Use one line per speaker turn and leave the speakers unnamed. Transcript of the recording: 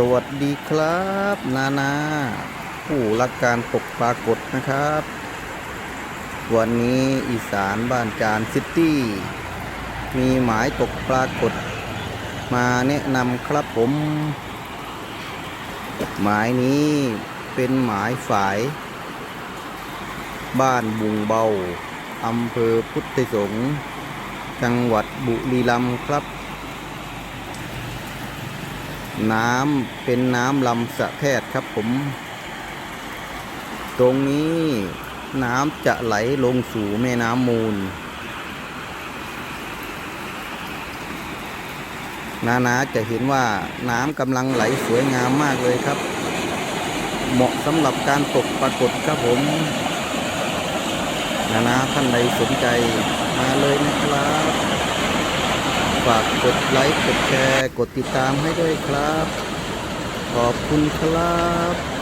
สวัสดีครับ นานาผู้รักการตกปลากดนะครับ วันนี้อีสานบ้านจานซิตี้ มีหมายตกปลากดมาแนะนำครับผม หมายนี้เป็นหมายฝาย บ้านบุงเบาอำเภอพุทธสงฆ์จังหวัดบุรีรัมย์ครับ น้ำเป็นน้ำลำสะแทครับผม ตรงนี้น้ำจะไหลลงสู่แม่น้ำมูล นานาจะเห็นว่าน้ำกำลังไหลสวยงามมากเลยครับ เหมาะสำหรับการตกปรากฏครับผม นานาท่านใดสนใจมาเลยนะครับ ฝากกดไลค์ กดแชร์ กดติดตามให้ด้วยครับ ขอบคุณครับ